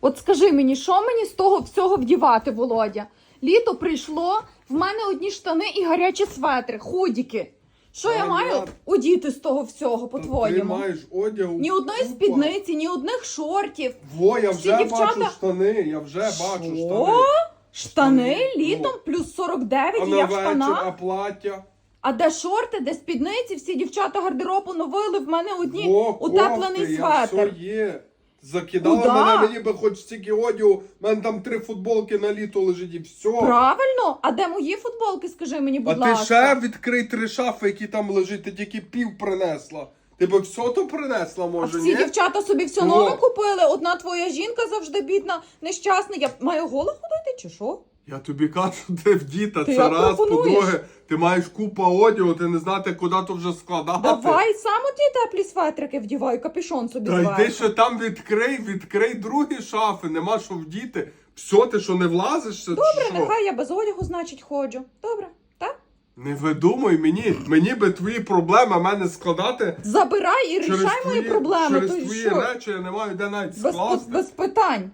От скажи мені, що мені з того всього вдівати, Володя? Літо прийшло, в мене одні штани і гарячі светри, худіки. Що я маю одіти з того всього, по-твоєму? маєш одягу. Ні одної купа. спідниці, ні одних шортів. Во, я Всі вже дівчата- бачу штани, я вже бачу Що? штани. Штани Штани? літом плюс 49, А і на я в вечір, штанах. а плаття? А де шорти, де спідниці, всі дівчата гардеробу новили, в мене одні Во, утеплений кофти, я все є. Закидала Куда? мене, мені би хоч стільки одягу, в мене там три футболки на літо лежить і все. Правильно? А де мої футболки, скажи мені, А будь ти ще відкрий три шафи, які там лежать, ти тільки пів принесла. Ти би все то принесла, А може, всі ні? дівчата собі все нове купили. Одна твоя жінка завжди бідна, нещасна. Я маю голо ходити чи що? Я тобі кажу, ти в діта, Ти це як раз, пропонуєш? по-друге, ти маєш купа одягу, ти не знати, куди то вже складати. Давай сам ті теплі светрики вдівай, капюшон собі Та зверху. йди ще там відкрий, відкрий другі шафи, нема що вдіти. Все, ти що не влазиш? Це Добре, чи що? нехай я без одягу, значить, ходжу. Добре, так? Не видумуй мені, мені би твої проблеми в мене складати. Забирай і рішай мої проблеми. Через то й твої що? речі я не маю де навіть Без, скласти. без питань.